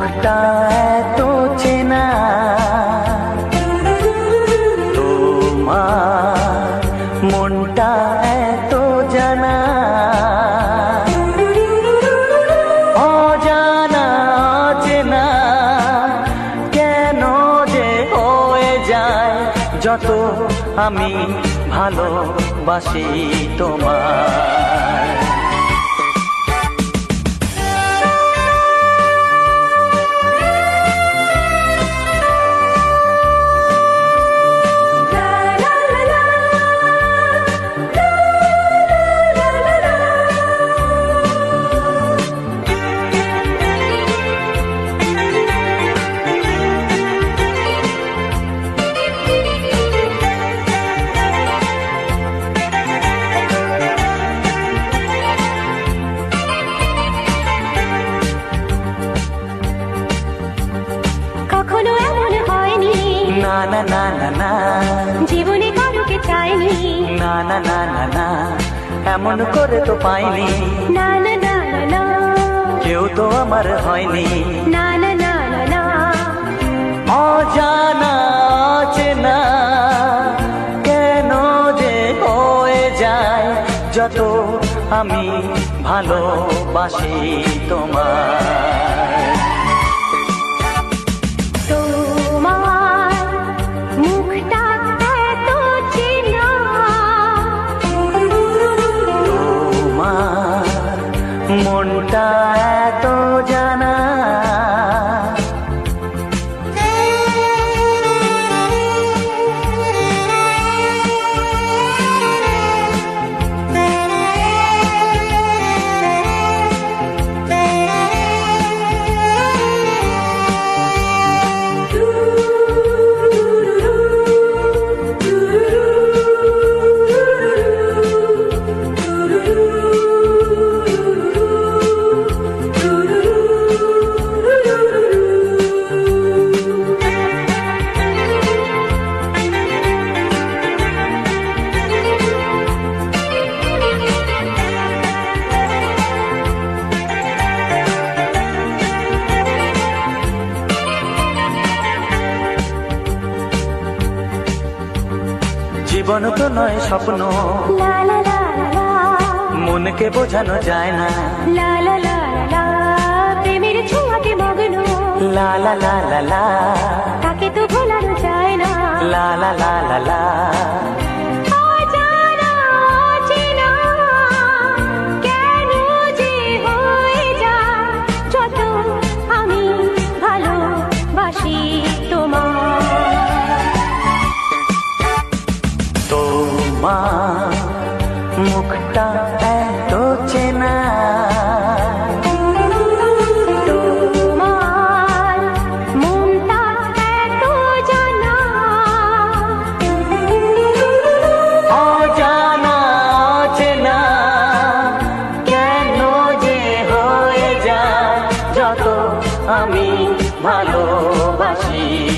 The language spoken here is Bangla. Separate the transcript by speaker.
Speaker 1: মনটা এত চেনা তোমার মনটা এত জানা অজানা চেনা কেন যে হয়ে যায় যত আমি ভালোবাসি তোমার না না না না না
Speaker 2: জীবনে কারোকে চাইনি
Speaker 1: না না না না না এমন করে তো পাইনি
Speaker 2: না না না না
Speaker 1: কেউ তো আমার হয়নি
Speaker 2: না না না না না
Speaker 1: অজানা চেনা কেন যে হয়ে যায় যত আমি ভালোবাসি তোমার মনটা জীবন তো নয় স্বপ্ন
Speaker 2: লা লা লা লা
Speaker 1: মনকে বোঝানো যায় না
Speaker 2: লা লা লা লা প্রেমের ছোঁয়াতে মগ্ন
Speaker 1: লা লা লা লা লা
Speaker 2: তাকে তো ভোলানো যায় না
Speaker 1: লা লা লা লা লা
Speaker 2: ভালোবাসি